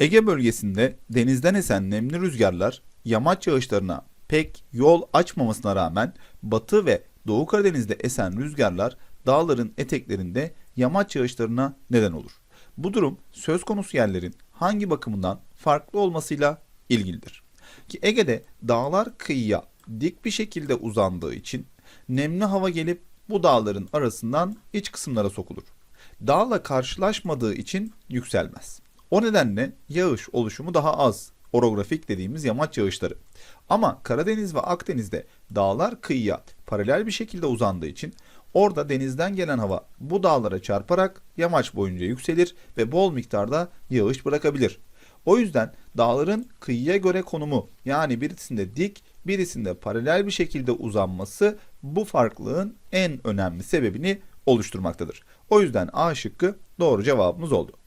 Ege bölgesinde denizden esen nemli rüzgarlar yamaç yağışlarına pek yol açmamasına rağmen Batı ve Doğu Karadeniz'de esen rüzgarlar dağların eteklerinde yamaç yağışlarına neden olur. Bu durum söz konusu yerlerin hangi bakımından farklı olmasıyla ilgilidir. Ki Ege'de dağlar kıyıya dik bir şekilde uzandığı için nemli hava gelip bu dağların arasından iç kısımlara sokulur. Dağla karşılaşmadığı için yükselmez. O nedenle yağış oluşumu daha az. Orografik dediğimiz yamaç yağışları. Ama Karadeniz ve Akdeniz'de dağlar kıyıya paralel bir şekilde uzandığı için orada denizden gelen hava bu dağlara çarparak yamaç boyunca yükselir ve bol miktarda yağış bırakabilir. O yüzden dağların kıyıya göre konumu yani birisinde dik birisinde paralel bir şekilde uzanması bu farklılığın en önemli sebebini oluşturmaktadır. O yüzden A şıkkı doğru cevabımız oldu.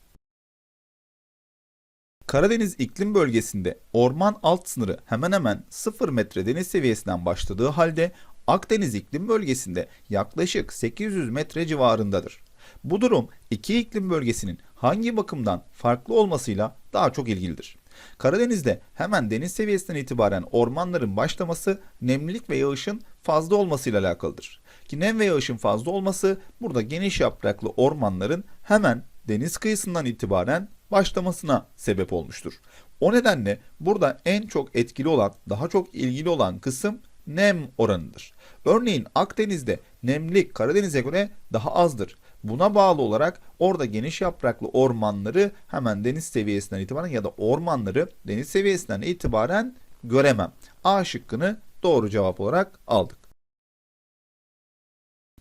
Karadeniz iklim bölgesinde orman alt sınırı hemen hemen 0 metre deniz seviyesinden başladığı halde Akdeniz iklim bölgesinde yaklaşık 800 metre civarındadır. Bu durum iki iklim bölgesinin hangi bakımdan farklı olmasıyla daha çok ilgilidir. Karadeniz'de hemen deniz seviyesinden itibaren ormanların başlaması nemlilik ve yağışın fazla olmasıyla alakalıdır. Ki nem ve yağışın fazla olması burada geniş yapraklı ormanların hemen deniz kıyısından itibaren başlamasına sebep olmuştur. O nedenle burada en çok etkili olan, daha çok ilgili olan kısım nem oranıdır. Örneğin Akdeniz'de nemlik Karadeniz'e göre daha azdır. Buna bağlı olarak orada geniş yapraklı ormanları hemen deniz seviyesinden itibaren ya da ormanları deniz seviyesinden itibaren göremem. A şıkkını doğru cevap olarak aldık.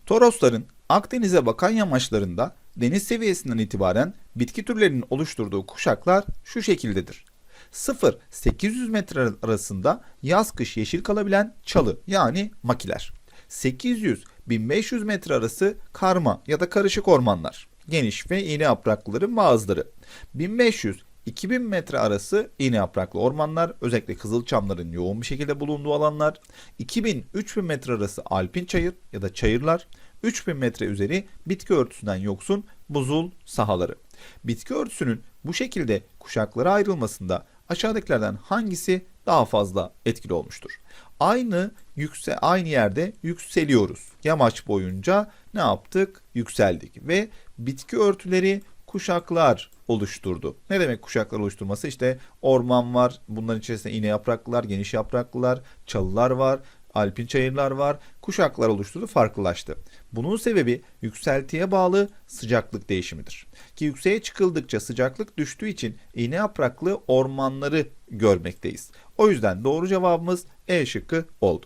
Torosların Akdeniz'e bakan yamaçlarında deniz seviyesinden itibaren bitki türlerinin oluşturduğu kuşaklar şu şekildedir. 0-800 metre arasında yaz kış yeşil kalabilen çalı yani makiler. 800-1500 metre arası karma ya da karışık ormanlar. Geniş ve iğne yapraklıların bazıları. 1500 2000 metre arası iğne yapraklı ormanlar, özellikle kızılçamların yoğun bir şekilde bulunduğu alanlar. 2000-3000 metre arası alpin çayır ya da çayırlar. 3000 metre üzeri bitki örtüsünden yoksun buzul sahaları. Bitki örtüsünün bu şekilde kuşaklara ayrılmasında aşağıdakilerden hangisi daha fazla etkili olmuştur? Aynı yükse aynı yerde yükseliyoruz. Yamaç boyunca ne yaptık? Yükseldik ve bitki örtüleri kuşaklar oluşturdu. Ne demek kuşaklar oluşturması? İşte orman var, bunların içerisinde iğne yapraklılar, geniş yapraklılar, çalılar var, alpin çayırlar var, kuşaklar oluşturdu, farklılaştı. Bunun sebebi yükseltiye bağlı sıcaklık değişimidir. Ki yükseğe çıkıldıkça sıcaklık düştüğü için iğne yapraklı ormanları görmekteyiz. O yüzden doğru cevabımız E şıkkı oldu.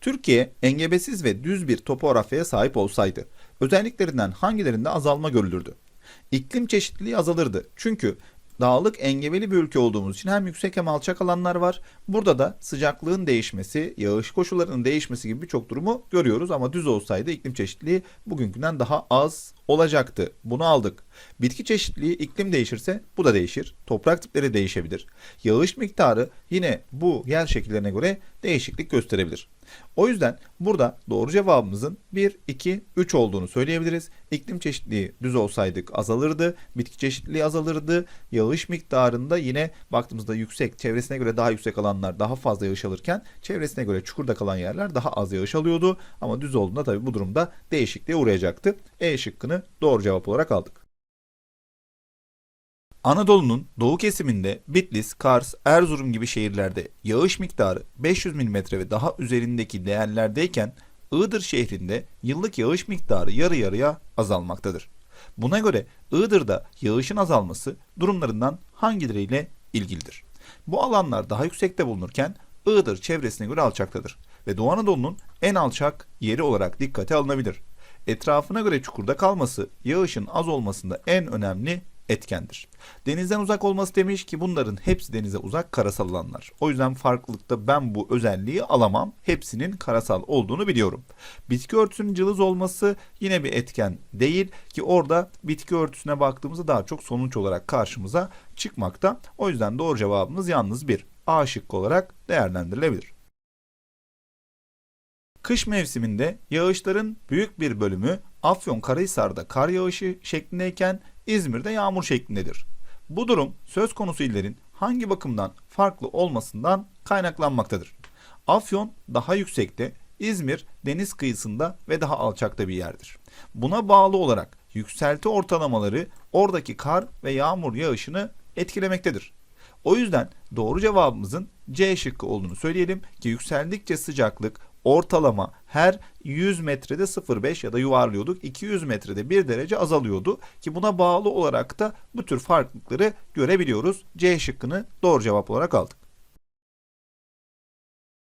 Türkiye engebesiz ve düz bir topografyaya sahip olsaydı özelliklerinden hangilerinde azalma görülürdü? İklim çeşitliliği azalırdı. Çünkü dağlık engebeli bir ülke olduğumuz için hem yüksek hem alçak alanlar var. Burada da sıcaklığın değişmesi, yağış koşullarının değişmesi gibi birçok durumu görüyoruz ama düz olsaydı iklim çeşitliliği bugünkünden daha az olacaktı. Bunu aldık. Bitki çeşitliliği iklim değişirse bu da değişir. Toprak tipleri değişebilir. Yağış miktarı yine bu yer şekillerine göre değişiklik gösterebilir. O yüzden burada doğru cevabımızın 1, 2, 3 olduğunu söyleyebiliriz. İklim çeşitliliği düz olsaydık azalırdı. Bitki çeşitliliği azalırdı. Yağış miktarında yine baktığımızda yüksek, çevresine göre daha yüksek alanlar daha fazla yağış alırken çevresine göre çukurda kalan yerler daha az yağış alıyordu. Ama düz olduğunda tabii bu durumda değişikliğe uğrayacaktı. E şıkkını doğru cevap olarak aldık. Anadolu'nun doğu kesiminde Bitlis, Kars, Erzurum gibi şehirlerde yağış miktarı 500 mm ve daha üzerindeki değerlerdeyken Iğdır şehrinde yıllık yağış miktarı yarı yarıya azalmaktadır. Buna göre Iğdır'da yağışın azalması durumlarından hangileriyle ilgilidir? Bu alanlar daha yüksekte bulunurken Iğdır çevresine göre alçaktadır ve Doğu Anadolu'nun en alçak yeri olarak dikkate alınabilir. Etrafına göre çukurda kalması yağışın az olmasında en önemli etkendir. Denizden uzak olması demiş ki bunların hepsi denize uzak karasal alanlar. O yüzden farklılıkta ben bu özelliği alamam. Hepsinin karasal olduğunu biliyorum. Bitki örtüsünün cılız olması yine bir etken değil ki orada bitki örtüsüne baktığımızda daha çok sonuç olarak karşımıza çıkmakta. O yüzden doğru cevabımız yalnız bir A şıkkı olarak değerlendirilebilir. Kış mevsiminde yağışların büyük bir bölümü Afyonkarahisar'da kar yağışı şeklindeyken İzmir'de yağmur şeklindedir. Bu durum söz konusu illerin hangi bakımdan farklı olmasından kaynaklanmaktadır. Afyon daha yüksekte, İzmir deniz kıyısında ve daha alçakta bir yerdir. Buna bağlı olarak yükselti ortalamaları oradaki kar ve yağmur yağışını etkilemektedir. O yüzden doğru cevabımızın C şıkkı olduğunu söyleyelim ki yükseldikçe sıcaklık ortalama her 100 metrede 0,5 ya da yuvarlıyorduk 200 metrede 1 derece azalıyordu ki buna bağlı olarak da bu tür farklılıkları görebiliyoruz. C şıkkını doğru cevap olarak aldık.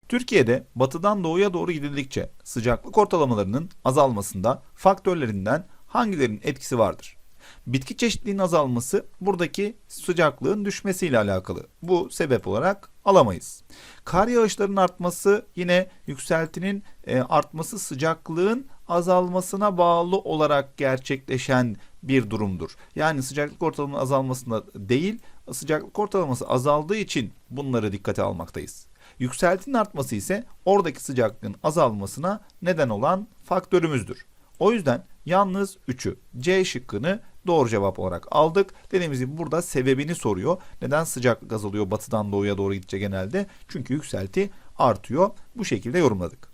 Türkiye'de batıdan doğuya doğru gidildikçe sıcaklık ortalamalarının azalmasında faktörlerinden hangilerinin etkisi vardır? Bitki çeşitliliğinin azalması buradaki sıcaklığın düşmesiyle alakalı. Bu sebep olarak alamayız. Kar yağışlarının artması yine yükseltinin e, artması sıcaklığın azalmasına bağlı olarak gerçekleşen bir durumdur. Yani sıcaklık ortalamanın azalmasında değil, sıcaklık ortalaması azaldığı için bunları dikkate almaktayız. Yükseltinin artması ise oradaki sıcaklığın azalmasına neden olan faktörümüzdür. O yüzden yalnız 3'ü C şıkkını doğru cevap olarak aldık. Dediğimiz gibi burada sebebini soruyor. Neden sıcaklık azalıyor batıdan doğuya doğru gidince genelde? Çünkü yükselti artıyor. Bu şekilde yorumladık.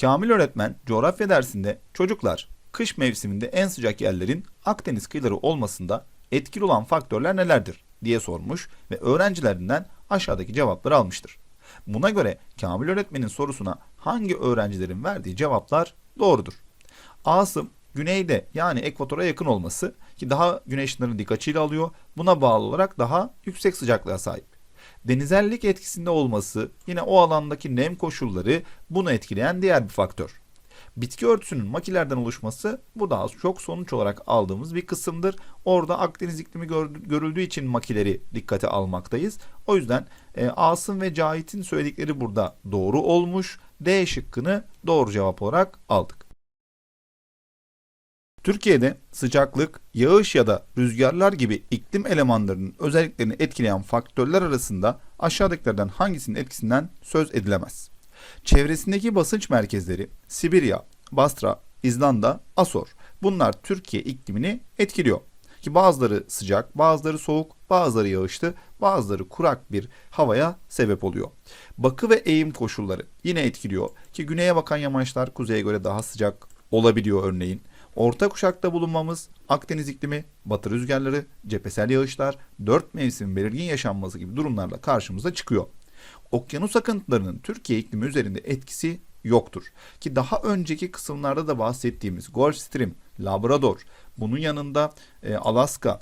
Kamil öğretmen coğrafya dersinde çocuklar kış mevsiminde en sıcak yerlerin Akdeniz kıyıları olmasında etkili olan faktörler nelerdir diye sormuş ve öğrencilerinden aşağıdaki cevapları almıştır. Buna göre Kamil öğretmenin sorusuna hangi öğrencilerin verdiği cevaplar doğrudur. Asım güneyde yani ekvatora yakın olması ki daha güneş ışınlarını dik açıyla alıyor. Buna bağlı olarak daha yüksek sıcaklığa sahip. Denizellik etkisinde olması yine o alandaki nem koşulları bunu etkileyen diğer bir faktör. Bitki örtüsünün makilerden oluşması bu da az çok sonuç olarak aldığımız bir kısımdır. Orada Akdeniz iklimi görüldüğü için makileri dikkate almaktayız. O yüzden e, Asım ve Cahit'in söyledikleri burada doğru olmuş. D şıkkını doğru cevap olarak aldık. Türkiye'de sıcaklık, yağış ya da rüzgarlar gibi iklim elemanlarının özelliklerini etkileyen faktörler arasında aşağıdakilerden hangisinin etkisinden söz edilemez? Çevresindeki basınç merkezleri Sibirya, Basra, İzlanda, Asor. Bunlar Türkiye iklimini etkiliyor. Ki bazıları sıcak, bazıları soğuk, bazıları yağışlı, bazıları kurak bir havaya sebep oluyor. Bakı ve eğim koşulları yine etkiliyor. Ki güneye bakan yamaçlar kuzeye göre daha sıcak olabiliyor örneğin. Orta kuşakta bulunmamız Akdeniz iklimi, batı rüzgarları, cephesel yağışlar, dört mevsim belirgin yaşanması gibi durumlarla karşımıza çıkıyor. Okyanus akıntılarının Türkiye iklimi üzerinde etkisi yoktur. Ki daha önceki kısımlarda da bahsettiğimiz Gulf Stream, Labrador, bunun yanında e, Alaska,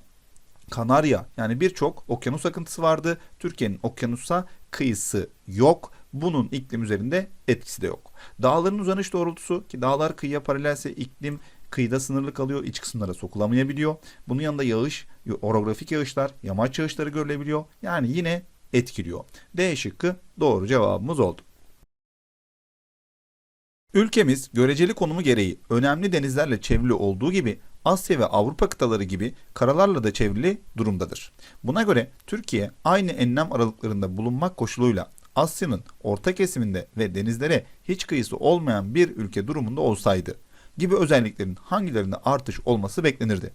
Kanarya yani birçok okyanus akıntısı vardı. Türkiye'nin okyanusa kıyısı yok. Bunun iklim üzerinde etkisi de yok. Dağların uzanış doğrultusu ki dağlar kıyıya paralelse iklim kıyıda sınırlı kalıyor, iç kısımlara sokulamayabiliyor. Bunun yanında yağış, orografik yağışlar, yamaç yağışları görülebiliyor. Yani yine etkiliyor. D şıkkı doğru cevabımız oldu. Ülkemiz göreceli konumu gereği önemli denizlerle çevrili olduğu gibi Asya ve Avrupa kıtaları gibi karalarla da çevrili durumdadır. Buna göre Türkiye aynı enlem aralıklarında bulunmak koşuluyla Asya'nın orta kesiminde ve denizlere hiç kıyısı olmayan bir ülke durumunda olsaydı gibi özelliklerin hangilerinde artış olması beklenirdi.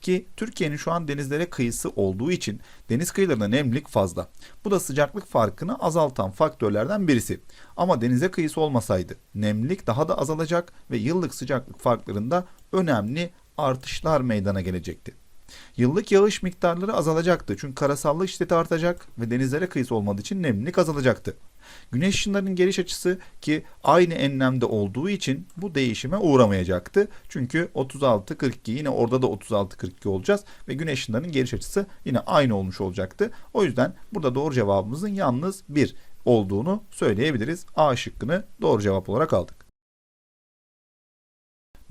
Ki Türkiye'nin şu an denizlere kıyısı olduğu için deniz kıyılarında nemlilik fazla. Bu da sıcaklık farkını azaltan faktörlerden birisi. Ama denize kıyısı olmasaydı nemlilik daha da azalacak ve yıllık sıcaklık farklarında önemli artışlar meydana gelecekti. Yıllık yağış miktarları azalacaktı çünkü karasallık şiddeti artacak ve denizlere kıyısı olmadığı için nemlilik azalacaktı. Güneş ışınlarının geliş açısı ki aynı enlemde olduğu için bu değişime uğramayacaktı. Çünkü 36-42 yine orada da 36-42 olacağız ve güneş ışınlarının geliş açısı yine aynı olmuş olacaktı. O yüzden burada doğru cevabımızın yalnız 1 olduğunu söyleyebiliriz. A şıkkını doğru cevap olarak aldık.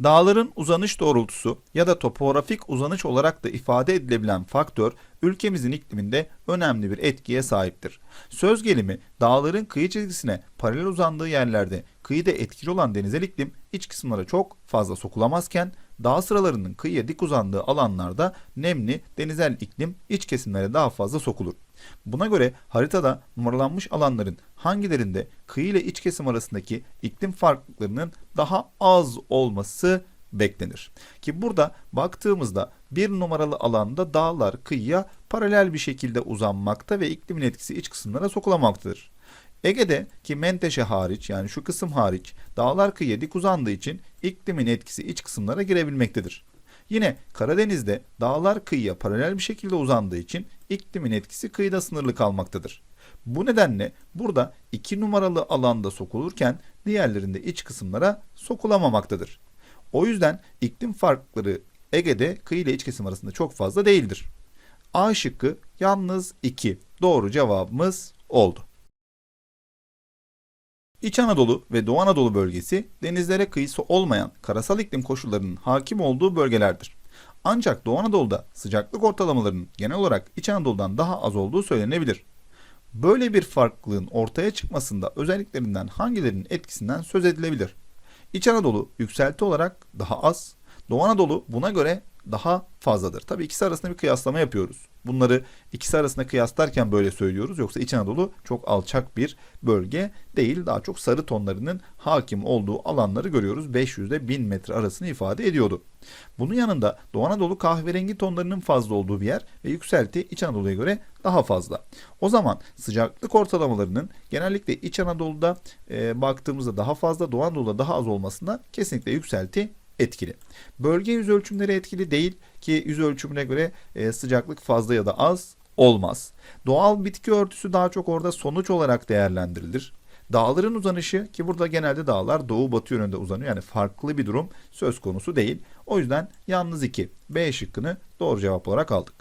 Dağların uzanış doğrultusu ya da topografik uzanış olarak da ifade edilebilen faktör ülkemizin ikliminde önemli bir etkiye sahiptir. Söz gelimi dağların kıyı çizgisine paralel uzandığı yerlerde kıyıda etkili olan denizel iklim iç kısımlara çok fazla sokulamazken dağ sıralarının kıyıya dik uzandığı alanlarda nemli denizel iklim iç kesimlere daha fazla sokulur. Buna göre haritada numaralanmış alanların hangilerinde kıyı ile iç kesim arasındaki iklim farklılıklarının daha az olması beklenir. Ki burada baktığımızda bir numaralı alanda dağlar kıyıya paralel bir şekilde uzanmakta ve iklimin etkisi iç kısımlara sokulamaktadır. Ege'de ki Menteşe hariç yani şu kısım hariç dağlar kıyıya dik uzandığı için iklimin etkisi iç kısımlara girebilmektedir. Yine Karadeniz'de dağlar kıyıya paralel bir şekilde uzandığı için iklimin etkisi kıyıda sınırlı kalmaktadır. Bu nedenle burada iki numaralı alanda sokulurken diğerlerinde iç kısımlara sokulamamaktadır. O yüzden iklim farkları Ege'de kıyı ile iç kesim arasında çok fazla değildir. A şıkkı yalnız 2 doğru cevabımız oldu. İç Anadolu ve Doğu Anadolu bölgesi denizlere kıyısı olmayan karasal iklim koşullarının hakim olduğu bölgelerdir. Ancak Doğu Anadolu'da sıcaklık ortalamalarının genel olarak İç Anadolu'dan daha az olduğu söylenebilir. Böyle bir farklılığın ortaya çıkmasında özelliklerinden hangilerinin etkisinden söz edilebilir? İç Anadolu yükselti olarak daha az, Doğu Anadolu buna göre daha fazladır. Tabii ikisi arasında bir kıyaslama yapıyoruz. Bunları ikisi arasında kıyaslarken böyle söylüyoruz. Yoksa İç Anadolu çok alçak bir bölge değil. Daha çok sarı tonlarının hakim olduğu alanları görüyoruz. 500 ile 1000 metre arasını ifade ediyordu. Bunun yanında Doğu Anadolu kahverengi tonlarının fazla olduğu bir yer ve yükselti İç Anadolu'ya göre daha fazla. O zaman sıcaklık ortalamalarının genellikle İç Anadolu'da e, baktığımızda daha fazla, Doğu Anadolu'da daha az olmasında kesinlikle yükselti etkili. Bölge yüz ölçümleri etkili değil ki yüz ölçümüne göre e, sıcaklık fazla ya da az olmaz. Doğal bitki örtüsü daha çok orada sonuç olarak değerlendirilir. Dağların uzanışı ki burada genelde dağlar doğu batı yönünde uzanıyor. Yani farklı bir durum söz konusu değil. O yüzden yalnız 2 B şıkkını doğru cevap olarak aldık.